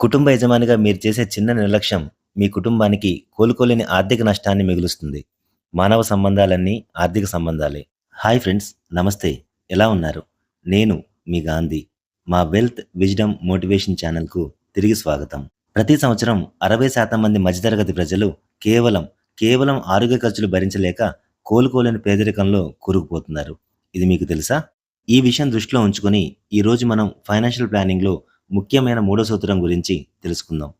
కుటుంబ యజమానిగా మీరు చేసే చిన్న నిర్లక్ష్యం మీ కుటుంబానికి కోలుకోలేని ఆర్థిక నష్టాన్ని మిగులుస్తుంది. మానవ సంబంధాలన్నీ ఆర్థిక సంబంధాలే. హాయ్ ఫ్రెండ్స్ నమస్తే. ఎలా ఉన్నారు? నేను మీ గాంధీ. మా వెల్త్ విజ్డమ్ మోటివేషన్ ఛానల్కు తిరిగి స్వాగతం. ప్రతి సంవత్సరం అరవై శాతం మంది మధ్యతరగతి ప్రజలు కేవలం కేవలం ఆరోగ్య ఖర్చులు భరించలేక కోలుకోలేని పేదరికంలో కూరుకుపోతున్నారు. ఇది మీకు తెలుసా? ఈ విషయం దృష్టిలో ఉంచుకొని ఈరోజు మనం ఫైనాన్షియల్ ప్లానింగ్లో ముఖ్యమైన మూడో సూత్రం గురించి తెలుసుకుందాం.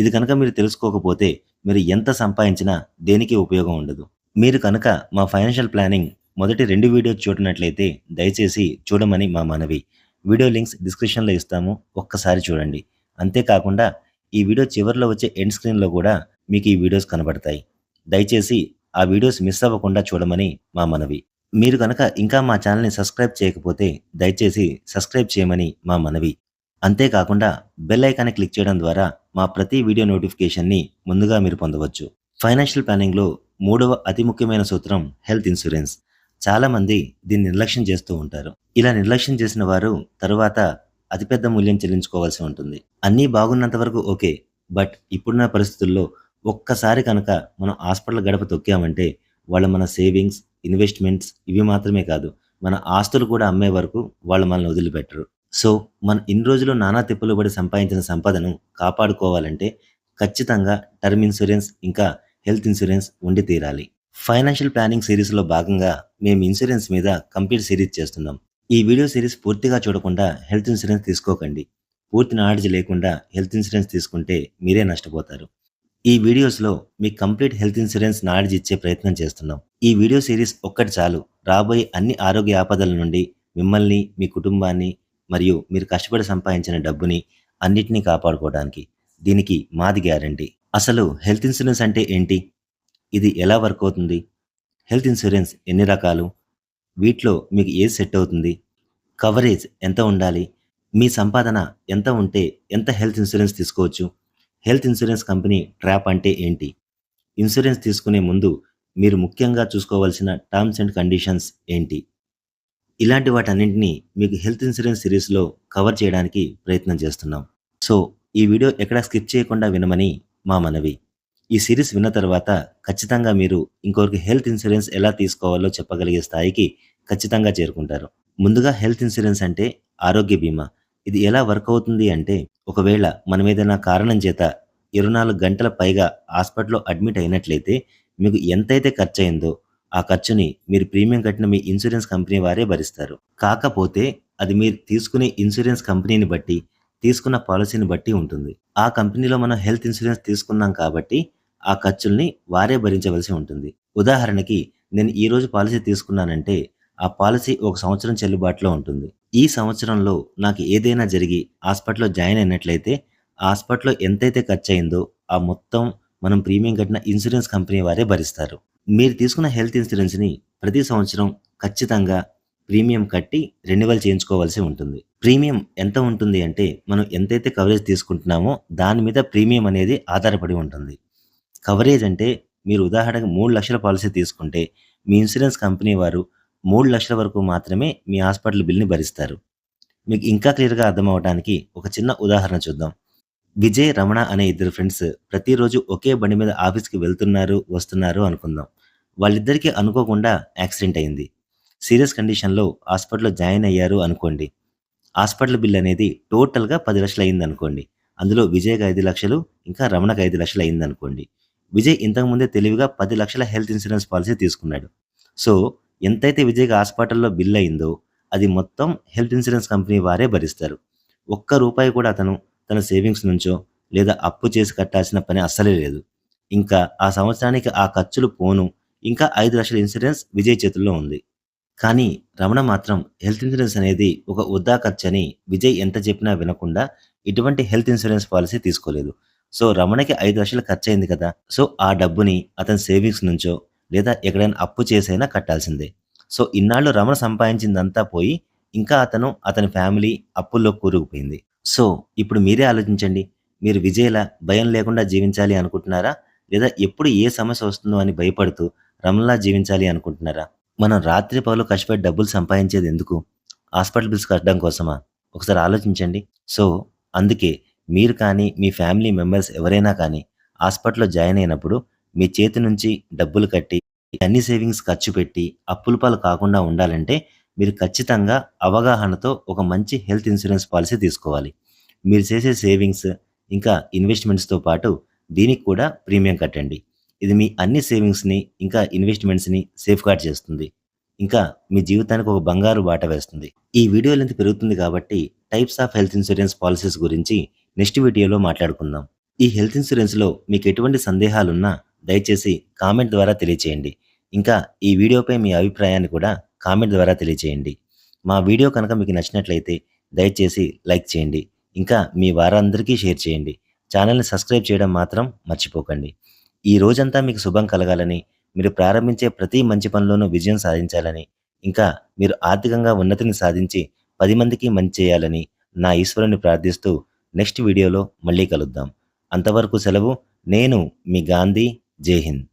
ఇది కనుక మీరు తెలుసుకోకపోతే మీరు ఎంత సంపాదించినా దేనికి ఉపయోగం ఉండదు. మీరు కనుక మా ఫైనాన్షియల్ ప్లానింగ్ మొదటి రెండు వీడియోస్ చూడనట్లయితే దయచేసి చూడమని మా మనవి. వీడియో లింక్స్ డిస్క్రిప్షన్లో ఇస్తాము. ఒక్కసారి చూడండి. అంతేకాకుండా ఈ వీడియో చివరిలో వచ్చే ఎండ్ స్క్రీన్లో కూడా మీకు ఈ వీడియోస్ కనబడతాయి. దయచేసి ఆ వీడియోస్ మిస్ అవ్వకుండా చూడమని మా మనవి. మీరు కనుక ఇంకా మా ఛానల్ని సబ్స్క్రైబ్ చేయకపోతే దయచేసి సబ్స్క్రైబ్ చేయమని మా మనవి. అంతేకాకుండా బెల్ ఐకాన్ని క్లిక్ చేయడం ద్వారా మా ప్రతి వీడియో నోటిఫికేషన్ని ముందుగా మీరు పొందవచ్చు. ఫైనాన్షియల్ ప్లానింగ్లో మూడవ అతి ముఖ్యమైన సూత్రం హెల్త్ ఇన్సూరెన్స్. చాలామంది దీన్ని నిర్లక్ష్యం చేస్తూ ఉంటారు. ఇలా నిర్లక్ష్యం చేసిన వారు తరువాత అతిపెద్ద మూల్యం చెల్లించుకోవాల్సి ఉంటుంది. అన్నీ బాగున్నంత వరకు ఓకే. బట్ ఇప్పుడున్న పరిస్థితుల్లో ఒక్కసారి కనుక మనం హాస్పిటల్ గడప తొక్కామంటే వాళ్ళు మన సేవింగ్స్ ఇన్వెస్ట్మెంట్స్ ఇవి మాత్రమే కాదు మన ఆస్తులు కూడా అమ్మే వరకు వాళ్ళు మనల్ని వదిలిపెట్టరు. సో మన ఇన్ని రోజులు నానా తిప్పలు పడి సంపాదించిన సంపదను కాపాడుకోవాలంటే ఖచ్చితంగా టర్మ్ ఇన్సూరెన్స్ ఇంకా హెల్త్ ఇన్సూరెన్స్ ఉండి తీరాలి. ఫైనాన్షియల్ ప్లానింగ్ సిరీస్లో భాగంగా మేము ఇన్సూరెన్స్ మీద కంప్లీట్ సిరీస్ చేస్తున్నాం. ఈ వీడియో సిరీస్ పూర్తిగా చూడకుండా హెల్త్ ఇన్సూరెన్స్ తీసుకోకండి. పూర్తి నాలెడ్జ్ లేకుండా హెల్త్ ఇన్సూరెన్స్ తీసుకుంటే మీరే నష్టపోతారు. ఈ వీడియోస్లో మీ కంప్లీట్ హెల్త్ ఇన్సూరెన్స్ నాలెడ్జ్ ఇచ్చే ప్రయత్నం చేస్తున్నాం. ఈ వీడియో సిరీస్ ఒక్కటి చాలు. రాబోయే అన్ని ఆరోగ్య ఆపదల నుండి మిమ్మల్ని మీ కుటుంబాన్ని మరియు మీరు కష్టపడి సంపాదించిన డబ్బుని అన్నిటినీ కాపాడుకోవడానికి దీనికి మాది గ్యారంటీ. అసలు హెల్త్ ఇన్సూరెన్స్ అంటే ఏంటి? ఇది ఎలా వర్క్ అవుతుంది? హెల్త్ ఇన్సూరెన్స్ ఎన్ని రకాలు? వీటిలో మీకు ఏది సెట్ అవుతుంది? కవరేజ్ ఎంత ఉండాలి? మీ సంపాదన ఎంత ఉంటే ఎంత హెల్త్ ఇన్సూరెన్స్ తీసుకోవచ్చు? హెల్త్ ఇన్సూరెన్స్ కంపెనీ ట్రాప్ అంటే ఏంటి? ఇన్సూరెన్స్ తీసుకునే ముందు మీరు ముఖ్యంగా చూసుకోవాల్సిన టర్మ్స్ అండ్ కండిషన్స్ ఏంటి? ఇలాంటి వాటన్నింటినీ మీకు హెల్త్ ఇన్సూరెన్స్ సిరీస్లో కవర్ చేయడానికి ప్రయత్నం చేస్తున్నాం. సో ఈ వీడియో ఎక్కడ స్కిప్ చేయకుండా వినమని మా మనవి. ఈ సిరీస్ విన్న తర్వాత ఖచ్చితంగా మీరు ఇంకొకరికి హెల్త్ ఇన్సూరెన్స్ ఎలా తీసుకోవాలో చెప్పగలిగే స్థాయికి ఖచ్చితంగా చేరుకుంటారు. ముందుగా హెల్త్ ఇన్సూరెన్స్ అంటే ఆరోగ్య బీమా. ఇది ఎలా వర్క్ అవుతుంది అంటే ఒకవేళ మనం ఏదైనా కారణం చేత ఇరవై నాలుగు గంటల పైగా హాస్పిటల్లో అడ్మిట్ అయినట్లయితే మీకు ఎంతైతే ఖర్చు అయిందో ఆ ఖర్చుని మీరు ప్రీమియం కట్టిన మీ ఇన్సూరెన్స్ కంపెనీ వారే భరిస్తారు. కాకపోతే అది మీరు తీసుకునే ఇన్సూరెన్స్ కంపెనీని బట్టి తీసుకున్న పాలసీని బట్టి ఉంటుంది. ఆ కంపెనీలో మనం హెల్త్ ఇన్సూరెన్స్ తీసుకున్నాం కాబట్టి ఆ ఖర్చుల్ని వారే భరించవలసి ఉంటుంది. ఉదాహరణకి నేను ఈ రోజు పాలసీ తీసుకున్నానంటే ఆ పాలసీ ఒక సంవత్సరం చెల్లుబాటులో ఉంటుంది. ఈ సంవత్సరంలో నాకు ఏదైనా జరిగి హాస్పిటల్లో జాయిన్ అయినట్లయితే ఆ హాస్పిటల్లో ఎంతైతే ఖర్చు అయిందో ఆ మొత్తం మనం ప్రీమియం కట్టిన ఇన్సూరెన్స్ కంపెనీ వారే భరిస్తారు. మీరు తీసుకున్న హెల్త్ ఇన్సూరెన్స్ని ప్రతి సంవత్సరం ఖచ్చితంగా ప్రీమియం కట్టి రెన్యువల్ చేయించుకోవాల్సి ఉంటుంది. ప్రీమియం ఎంత ఉంటుంది అంటే మనం ఎంతైతే కవరేజ్ తీసుకుంటున్నామో దాని మీద ప్రీమియం అనేది ఆధారపడి ఉంటుంది. కవరేజ్ అంటే మీరు ఉదాహరణకు మూడు లక్షల పాలసీ తీసుకుంటే మీ ఇన్సూరెన్స్ కంపెనీ వారు మూడు లక్షల వరకు మాత్రమే మీ హాస్పిటల్ బిల్ని భరిస్తారు. మీకు ఇంకా క్లియర్గా అర్థం అవడానికి ఒక చిన్న ఉదాహరణ చూద్దాం. విజయ్ రమణ అనే ఇద్దరు ఫ్రెండ్స్ ప్రతిరోజు ఒకే బండి మీద ఆఫీస్కి వెళ్తున్నారు వస్తున్నారు అనుకుందాం. వాళ్ళిద్దరికీ అనుకోకుండా యాక్సిడెంట్ అయింది. సీరియస్ కండిషన్లో హాస్పిటల్లో జాయిన్ అయ్యారు అనుకోండి. హాస్పిటల్ బిల్ అనేది టోటల్గా పది లక్షలు అయింది అనుకోండి. అందులో విజయ్కి ఐదు లక్షలు ఇంకా రమణకు ఐదు లక్షలు అయింది అనుకోండి. విజయ్ ఇంతకుముందే తెలివిగా పది లక్షల హెల్త్ ఇన్సూరెన్స్ పాలసీ తీసుకున్నాడు. సో ఎంతైతే విజయ్కి హాస్పిటల్లో బిల్ అయిందో అది మొత్తం హెల్త్ ఇన్సూరెన్స్ కంపెనీ వారే భరిస్తారు. ఒక్క రూపాయి కూడా అతను తన సేవింగ్స్ నుంచో లేదా అప్పు చేసి కట్టాల్సిన పని అస్సలే లేదు. ఇంకా ఆ సంవత్సరానికి ఆ ఖర్చులు పోను. ఇంకా ఐదు లక్షల ఇన్సూరెన్స్ విజయ్ చేతుల్లో ఉంది. కానీ రమణ మాత్రం హెల్త్ ఇన్సూరెన్స్ అనేది ఒక ఉద్దా ఖర్చు అని విజయ్ ఎంత చెప్పినా వినకుండా ఇటువంటి హెల్త్ ఇన్సూరెన్స్ పాలసీ తీసుకోలేదు. సో రమణకి ఐదు లక్షలు ఖర్చు అయింది కదా. సో ఆ డబ్బుని అతని సేవింగ్స్ నుంచో లేదా ఎక్కడైనా అప్పు చేసైనా కట్టాల్సిందే. సో ఇన్నాళ్ళు రమణ సంపాదించిందంతా పోయి ఇంకా అతను అతని ఫ్యామిలీ అప్పుల్లో కూరుకుపోయింది. సో ఇప్పుడు మీరే ఆలోచించండి. మీరు విజయలా భయం లేకుండా జీవించాలి అనుకుంటున్నారా? లేదా ఎప్పుడు ఏ సమస్య వస్తుందో అని భయపడుతూ రమణలా జీవించాలి అనుకుంటున్నారా? మనం రాత్రి పగలు కష్టపడి డబ్బులు సంపాదించేది ఎందుకు? హాస్పిటల్ బిల్స్ కట్టడం కోసమా? ఒకసారి ఆలోచించండి. సో అందుకే మీరు కానీ మీ ఫ్యామిలీ మెంబర్స్ ఎవరైనా కానీ హాస్పిటల్లో జాయిన్ అయినప్పుడు మీ చేతి నుంచి డబ్బులు కట్టి అన్ని సేవింగ్స్ ఖర్చు పెట్టి అప్పుల పాలు కాకుండా ఉండాలంటే మీరు ఖచ్చితంగా అవగాహనతో ఒక మంచి హెల్త్ ఇన్సూరెన్స్ పాలసీ తీసుకోవాలి. మీరు చేసే సేవింగ్స్ ఇంకా ఇన్వెస్ట్మెంట్స్తో పాటు దీనికి కూడా ప్రీమియం కట్టండి. ఇది మీ అన్ని సేవింగ్స్ని ఇంకా ఇన్వెస్ట్మెంట్స్ని సేఫ్ గార్డ్ చేస్తుంది. ఇంకా మీ జీవితానికి ఒక బంగారు బాట వేస్తుంది. ఈ వీడియో లెంత్ పెరుగుతుంది కాబట్టి types of health insurance policies గురించి నెక్స్ట్ వీడియోలో మాట్లాడుకుందాం. ఈ హెల్త్ ఇన్సూరెన్స్లో మీకు ఎటువంటి సందేహాలున్నా దయచేసి కామెంట్ ద్వారా తెలియచేయండి. ఇంకా ఈ వీడియోపై మీ అభిప్రాయాన్ని కూడా కామెంట్ ద్వారా తెలియచేయండి. మా వీడియో కనుక మీకు నచ్చినట్లయితే దయచేసి లైక్ చేయండి. ఇంకా మీ వారందరికీ షేర్ చేయండి. ఛానల్ని సబ్స్క్రైబ్ చేయడం మాత్రం మర్చిపోకండి. ఈ రోజంతా మీకు శుభం కలగాలని మీరు ప్రారంభించే ప్రతి మంచి పనిలోనూ విజయం సాధించాలని ఇంకా మీరు ఆర్థికంగా ఉన్నతిని సాధించి పది మందికి మంచి చేయాలని నా ఈశ్వరుని ప్రార్థిస్తూ నెక్స్ట్ వీడియోలో మళ్ళీ కలుద్దాం. అంతవరకు సెలవు. నేను మీ గాంధీ. జై హింద్.